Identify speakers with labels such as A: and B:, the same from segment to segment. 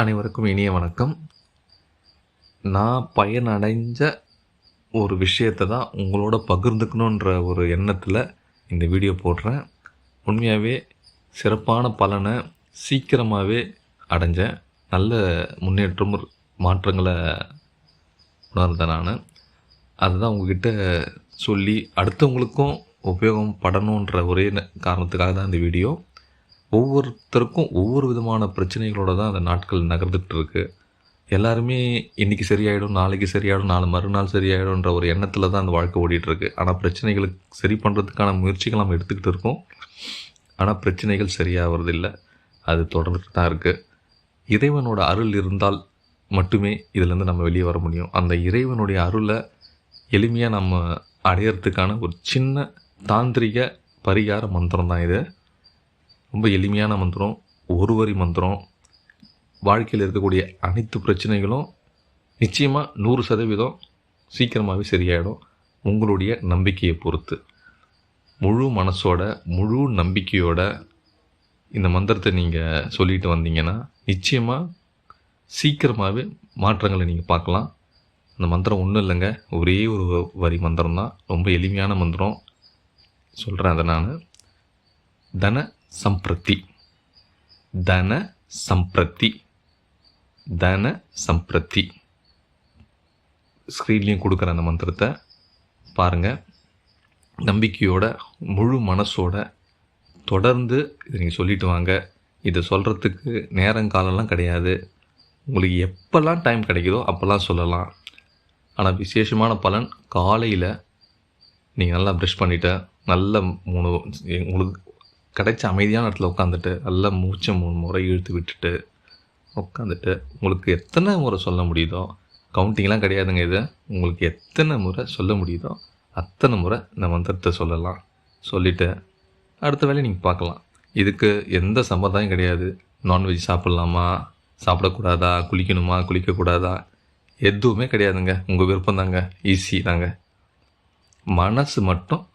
A: அனைவருக்கும் இனிய வணக்கம். நான் பயனடைஞ்ச ஒரு விஷயத்தை தான் உங்களோட பகிர்ந்துக்கணுன்ற ஒரு எண்ணத்தில் இந்த வீடியோ போடுறேன். உண்மையாகவே சிறப்பான பலனை சீக்கிரமாகவே அடைஞ்சேன். நல்ல முன்னேற்றம் மாற்றங்களை உணர்ந்தேன் நான். அதுதான் உங்ககிட்ட சொல்லி அடுத்தவங்களுக்கும் உபயோகம் படணுன்ற ஒரே காரணத்துக்காக தான் இந்த வீடியோ. ஒவ்வொருத்தருக்கும் ஒவ்வொரு விதமான பிரச்சனைகளோடு தான் அந்த நாட்கள் நகர்ந்துட்டு இருக்கு எல்லாருமே இன்றைக்கி சரியாயிடும் நாளைக்கு சரியாயிடும் நாலு மறுநாள் சரியாயிடும்ன்ற ஒரு எண்ணத்தில் தான் அந்த வாழ்க்கை ஓடிட்டுருக்கு. ஆனால் பிரச்சனைகளுக்கு சரி பண்ணுறதுக்கான முயற்சிகள் நம்ம எடுத்துக்கிட்டு இருக்கோம். ஆனால் பிரச்சனைகள் சரியாகிறதில்லை அது தொடர்ந்துட்டு தான் இருக்குது இறைவனோட அருள் இருந்தால் மட்டுமே இதிலேருந்து நம்ம வெளியே வர முடியும். அந்த இறைவனுடைய அருளை எளிமையாக நம்ம அடையிறதுக்கான ஒரு சின்ன தாந்திரிக பரிகார மந்திரம் தான் இது. ரொம்ப எளிமையான மந்திரம் ஒரு வரி மந்திரம். வாழ்க்கையில் இருக்கக்கூடிய அனைத்து பிரச்சனைகளும் நிச்சயமாக நூறு சதவீதம் சீக்கிரமாகவே சரியாயிடும். உங்களுடைய நம்பிக்கையை பொறுத்து. முழு மனசோட முழு நம்பிக்கையோட இந்த மந்திரத்தை நீங்கள் சொல்லிட்டு வந்தீங்கன்னா நிச்சயமாக சீக்கிரமாகவே மாற்றங்களை நீங்கள் பார்க்கலாம். அந்த மந்திரம் ஒன்றும் இல்லைங்க. ஒரே ஒரு வரி மந்திரம் தான் ரொம்ப எளிமையான மந்திரம். சொல்கிறேன் அதை நான். தன சம்பிரத்தி தன சம்பிரத்தி தன சம்பிரத்தி ஸ்க்ரீன்லேயும் கொடுக்குற அந்த மந்திரத்தை பாருங்கள் நம்பிக்கையோட முழு மனசோட தொடர்ந்து இதை நீங்கள் சொல்லிட்டு வாங்க. இதை சொல்கிறதுக்கு நேரங்காலம்லாம் கிடையாது. உங்களுக்கு எப்போல்லாம் டைம் கிடைக்குதோ அப்போல்லாம் சொல்லலாம். ஆனால் விசேஷமான பலன் காலையில் நீங்கள் நல்லா ப்ரெஷ் பண்ணிவிட்டு நல்ல மூணு உங்களுக்கு கிடைச்ச அமைதியான இடத்துல உட்காந்துட்டு நல்லா மூச்சை மூணு முறை இழுத்து விட்டுட்டு உட்காந்துட்டு உங்களுக்கு எத்தனை முறை சொல்ல முடியுதோ கவுண்டிங்லாம் கிடையாதுங்க இது உங்களுக்கு எத்தனை முறை சொல்ல முடியுதோ அத்தனை முறை இந்த மந்திரத்தை சொல்லலாம். சொல்லிவிட்டு அடுத்த வேலையை நீங்கள் பார்க்கலாம். இதுக்கு எந்த சம்பிரதாயம் கிடையாது. நான்வெஜ் சாப்பிட்லாமா? சாப்பிடக்கூடாதா? குளிக்கணுமா? குளிக்கக்கூடாதா? எதுவுமே கிடையாதுங்க. உங்கள் விருப்பம் தாங்க. ஈஸி தாங்க. மனசு மட்டும்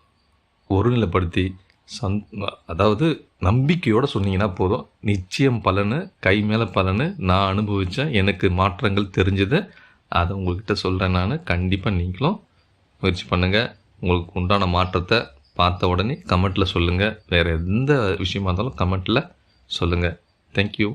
A: ஒருநிலைப்படுத்தி சந் அதாவது நம்பிக்கையோடு சொன்னீங்கன்னா போதும். நிச்சயம் பலனு கை மேலே பலனு நான் அனுபவித்தேன் எனக்கு மாற்றங்கள் தெரிஞ்சது. அதை உங்கள்கிட்ட சொல்கிறேன் நான். கண்டிப்பாக நீங்களும் முயற்சி பண்ணுங்கள் உங்களுக்கு உண்டான மாற்றத்தை பார்த்த உடனே கமெண்ட்டில் சொல்லுங்கள் வேறு எந்த விஷயமா இருந்தாலும் கமெண்ட்டில் சொல்லுங்கள் தேங்க்யூ